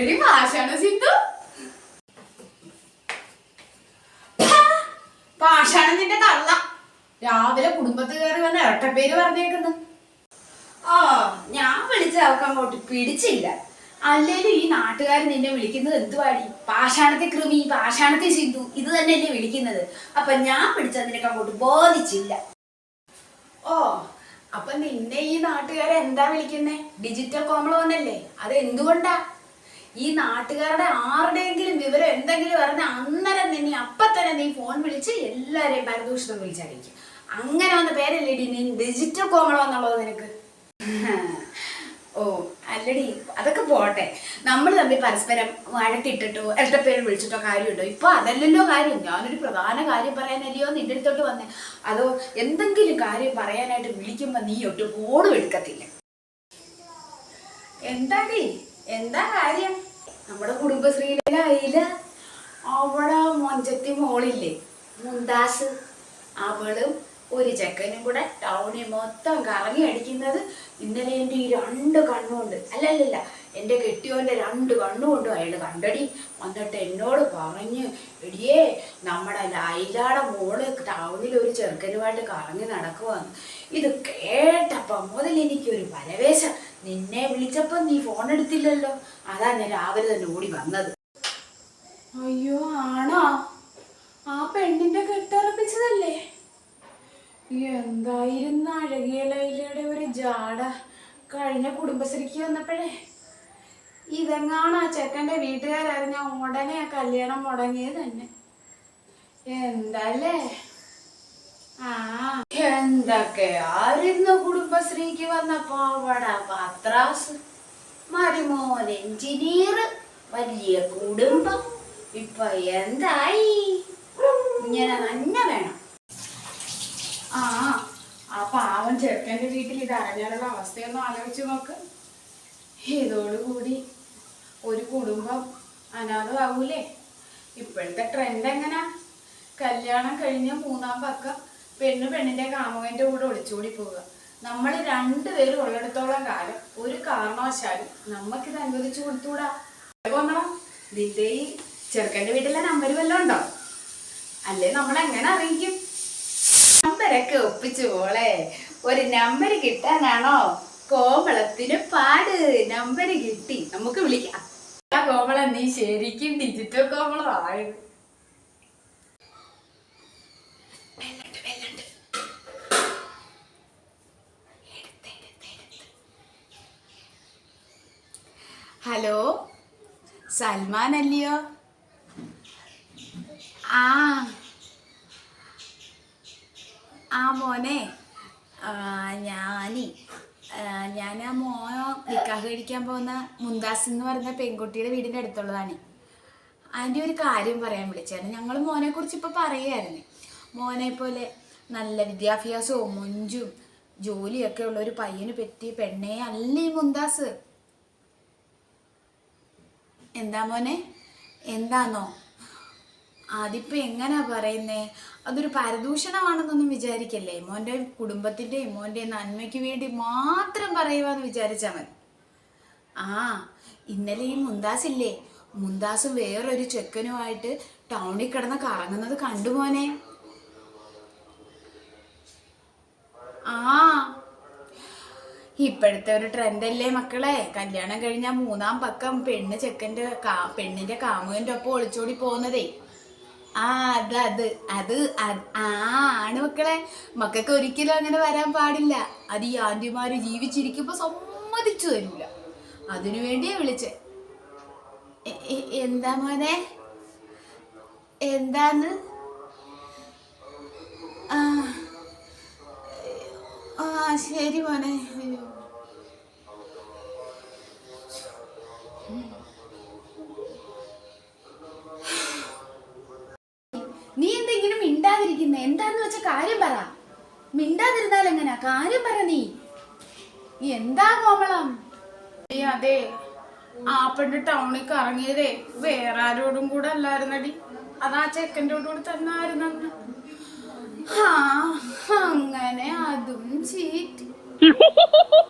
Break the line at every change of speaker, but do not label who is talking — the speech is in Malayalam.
എടി പാഷാണ് സിന്ധു. പാഷാണ് നിന്റെ തള്ള രാവിലെ കുടുംബത്തിൽ കയറി വന്ന ഇരട്ടപ്പേര് പറഞ്ഞേക്കുന്നു.
ആ ഞാൻ വിളിച്ച അവൾക്ക് അങ്ങോട്ട് പിടിച്ചില്ല.
അല്ലേലും ഈ നാട്ടുകാർ നിന്നെ വിളിക്കുന്നത് എന്തുവാടി? പാഷാണത്തെ കൃമി പാഷാണത്തെ സിന്ധു ഇത് തന്നെയല്ലേ വിളിക്കുന്നത്.
അപ്പൊ ഞാൻ പിടിച്ച നിനക്ക് അങ്ങോട്ട് ബോധിച്ചില്ല.
ഓ അപ്പൊ നിന്നെ ഈ നാട്ടുകാരെ എന്താ വിളിക്കുന്നേ? ഡിജിറ്റൽ കോമള വന്നല്ലേ? അത് എന്തുകൊണ്ടാ ഈ നാട്ടുകാരുടെ ആരുടെയെങ്കിലും വിവരം എന്തെങ്കിലും അറിഞ്ഞ അന്നേരം നിന്നെ അപ്പൊ തന്നെ നീ ഫോൺ വിളിച്ച് എല്ലാവരെയും പരദൂഷണം വിളിച്ചറിയിക്കും. അങ്ങനെ വന്ന പേരല്ലേടി നീ ഡിജിറ്റൽ കോമളോ എന്നുള്ളത് നിനക്ക്? ഓ അല്ലടി അതൊക്കെ പോട്ടെ. നമ്മൾ തമ്മിൽ പരസ്പരം വഴക്കിട്ടിട്ടോ ഇരട്ടപ്പേര് വിളിച്ചിട്ടോ കാര്യമുണ്ടോ? ഇപ്പൊ അതല്ലല്ലോ കാര്യം. ഞാനൊരു പ്രധാന കാര്യം പറയാനല്ലയോ നിന്റെ അടുത്തോട്ട് വന്നേ. അതോ എന്തെങ്കിലും കാര്യം പറയാനായിട്ട് വിളിക്കുമ്പോ നീ ഒട്ടും ഫോണും എടുക്കത്തില്ല. എന്താടി? എന്താ കാര്യം? നമ്മുടെ കുടുംബശ്രീയിലെ അയില അവിടെ മൊഞ്ചത്തി മോളില്ലേ മുന്താസ് അവളും ഒരു ചെക്കനും കൂടെ ടൗണിൽ മൊത്തം കറങ്ങി അടിക്കുന്നത് ഇന്നലെ എന്റെ ഈ രണ്ട് കണ്ണുകൊണ്ട് അല്ലല്ലല്ല എന്റെ കെട്ടിയോന്റെ രണ്ട് കണ്ണുകൊണ്ടും അയാൾ കണ്ടടി വന്നിട്ട് എന്നോട് പറഞ്ഞ് എടിയേ നമ്മുടെ ലൈലാടെ മോൾ ടൗണിൽ ഒരു ചെറുക്കനുമായിട്ട് കറങ്ങി നടക്കുവാന്ന്. ഇത് കേട്ടപ്പം മുതൽ എനിക്കൊരു പരവേശം. നിന്നെ വിളിച്ചപ്പോൾ നീ ഫോൺ എടുത്തില്ലല്ലോ. അതാ ഞാൻ രാവിലെ തന്നെ ഓടി വന്നത്. അയ്യോ ആണോ? ആ പെണ്ണിന്റെ കെട്ടുറപ്പിച്ചതല്ലേ? എന്തായിരുന്നു അഴകിയ ലൈലയുടെ ഒരു ജാട കഴിഞ്ഞ കുടുംബശ്രീക്ക് വന്നപ്പോഴേ? ഇതെങ്ങാണ് ആ ചെക്കന്റെ വീട്ടുകാരറിഞ്ഞ ഉടനെ ആ കല്യാണം മുടങ്ങിയത് തന്നെ. എന്തല്ലേ? എന്തൊക്കെ? ആയിരുന്നു കുടുംബശ്രീക്ക് വന്ന പാവട? പത്രാസ് മരുമോൻ എഞ്ചിനീയർ. വലിയ കുടുംബം. ഇപ്പൊ എന്തായി? ഇങ്ങനെ തന്നെ വേണം. ആ ആ പാവം ചെറുക്കന്റെ വീട്ടിൽ ഇത് അറിഞ്ഞാലുള്ള അവസ്ഥയൊന്നും ആലോചിച്ച് നോക്ക്. ഇതോടുകൂടി ഒരു കുടുംബം അനാഥമാവൂലേ? ഇപ്പോഴത്തെ ട്രെൻഡ് എങ്ങനെ? കല്യാണം കഴിഞ്ഞ മൂന്നാം പക്കം പെണ്ണ് പെണ്ണിന്റെ കാമുകന്റെ കൂടെ ഒളിച്ചോടി പോവുക. നമ്മൾ രണ്ടുപേരും ഉള്ളിടത്തോളം കാലം ഒരു കാരണവശാലും നമുക്കിത് അനുവദിച്ചു കൊടുത്തൂടാ. കൊന്നണം നിന്റെ ഈ ചെറുക്കന്റെ വീട്ടിലെ നമ്പർ വല്ലതും ഉണ്ടോ? അല്ലേ നമ്മൾ എങ്ങനെ അറിയിക്കും? നമ്പരൊക്കെ ഒപ്പിച്ചു പോളെ ഒരു നമ്പർ കിട്ടാനാണോ? കോമളത്തിന് പാട്. നമ്പർ കിട്ടി. നമുക്ക് വിളിക്കാം. ആ കോമളം നീ ശരിക്കും ഡിജിറ്റൽ കോമളം ആയത്. ഹലോ? സൽമാൻ അല്ലയോ ആ. ആ മോനെ ഞാനീ ഞാൻ ആ മോനോ നിക്കാഹ് കഴിക്കാൻ പോകുന്ന മുന്താസ് എന്ന് പറയുന്ന പെൺകുട്ടിയുടെ വീടിന്റെ അടുത്തുള്ളതാണ്. അതിന്റെ ഒരു കാര്യം പറയാൻ വിളിച്ചായിരുന്നു. ഞങ്ങൾ മോനെ കുറിച്ച് ഇപ്പോൾ പറയുമായിരുന്നു മോനെ പോലെ നല്ല വിദ്യാഭ്യാസവും മുഞ്ചും ജോലിയൊക്കെ ഉള്ള ഒരു പയ്യന് പറ്റി പെണ്ണേ അല്ല ഈ മുന്താസ് എന്താ മോനെ? എന്താന്നോ? അതിപ്പോ എങ്ങനാ പറയുന്നേ? അതൊരു പരദൂഷണമാണെന്നൊന്നും വിചാരിക്കല്ലേ? മോന്റെ കുടുംബത്തിന്റെയും മോന്റെ നന്മയ്ക്ക് വേണ്ടി മാത്രം പറയുവാന്ന് വിചാരിച്ചാൽ മതി. ആ ഇന്നലെ ഈ മുന്താസ് ഇല്ലേ മുന്താസ് വേറൊരു ചെക്കനുമായിട്ട് ടൗണിൽ കിടന്ന് കറങ്ങുന്നത് കണ്ടു മോനെ ആ ഇപ്പോഴത്തെ ഒരു ട്രെൻഡല്ലേ മക്കളെ? കല്യാണം കഴിഞ്ഞാൽ മൂന്നാം പക്കം പെണ്ണ് ചെക്കന്റെ കാ പെണ്ണിന്റെ കാമുകന്റെ ഒപ്പം ഒളിച്ചോടി പോകുന്നതേ. ആ അത് അത് അത് ആ ആണ് മക്കളെ. മക്കൾക്ക് ഒരിക്കലും അങ്ങനെ വരാൻ പാടില്ല. അത് ഈ ആന്റിമാര് ജീവിച്ചിരിക്കുമ്പോൾ സമ്മതിച്ചു തരില്ല അതിനു വേണ്ടിയാ വിളിച്ചേ. എ- എ- എന്താ മോനെ? എന്താന്ന്? ആ ശരി മോനെ. അയ്യോ നീ എന്തെങ്കിലും മിണ്ടാതിരിക്കുന്ന? എന്താന്ന് വെച്ച കാര്യം പറ. മിണ്ടാതിരുന്നാൽ എങ്ങനെയാ കാര്യം പറ നീ. എന്താ കോമളം? അതെ ആ പെണ്ണ് ടൗണിൽ കറങ്ങിയതേ വേറെ ആരോടും കൂടെ അല്ലായിരുന്നടി. അതാ ചെക്കന്റെ കൂടെ തന്നെ ആയിരുന്നു ആ അങ്ങനെ അതും ചീറ്റ്